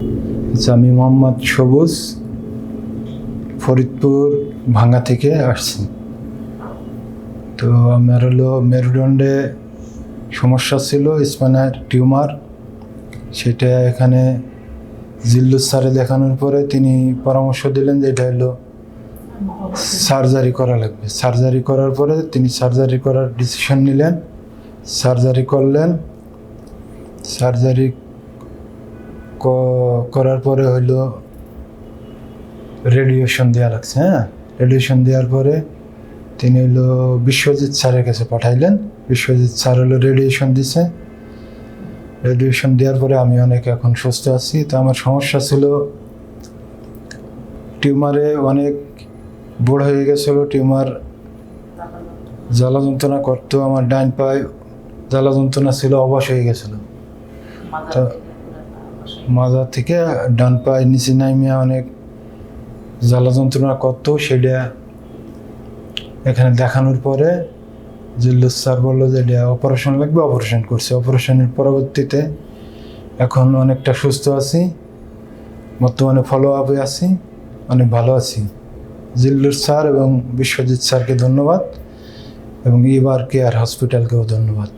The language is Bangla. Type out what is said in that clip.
আচ্ছা আমি মোহাম্মদ সবুজ, ফরিদপুর, ভাঙ্গা থেকে আসছি। তো আমার হলো মেরুদণ্ডে সমস্যা ছিল স্পাইনার টিউমার। সেটা এখানে জিল্লুস স্যারে দেখানোর পরে তিনি পরামর্শ দিলেন যে এটা হলো সার্জারি করা লাগবে। সার্জারি করার পরে তিনি সার্জারি করার ডিসিশন নিলেন। সার্জারি করলেন। সার্জারি করার পরে হইল রেডিয়েশন দেওয়া লাগছে হ্যাঁ? রেডিয়েশন দেওয়ার পরে তিনি হইল বিশ্বজিৎ স্যারের কাছে পাঠাইলেন। বিশ্বজিৎ স্যার হলো রেডিয়েশন দিছে। রেডিয়েশন দেওয়ার পরে আমি অনেক এখন সুস্থ আছি। তো আমার সমস্যা ছিল, টিউমারে অনেক বড় হয়ে গেছিল, টিউমার জ্বালা যন্ত্রণা করতো, আমার ডাইন পায়ে জ্বালা যন্ত্রণা ছিল অবশ হয়ে গেছিল। তো মাজা থেকে ডান পায়ে নিচে নামিয়ে অনেক জ্বালা যন্ত্রণা করতো, সেটা এখানে দেখানোর পরে জিল্লুস স্যার বলল যে এটা অপারেশন লাগবে অপারেশন করছে। অপারেশনের পরবর্তীতে এখন অনেকটা সুস্থ আছি, বর্তমানে ফলো আপে আছি, অনেক ভালো আছি। জিল্লুর স্যার এবং বিশ্বজিৎ স্যারকে ধন্যবাদ এবং ইবার কেয়ার হসপিটালকেও ধন্যবাদ।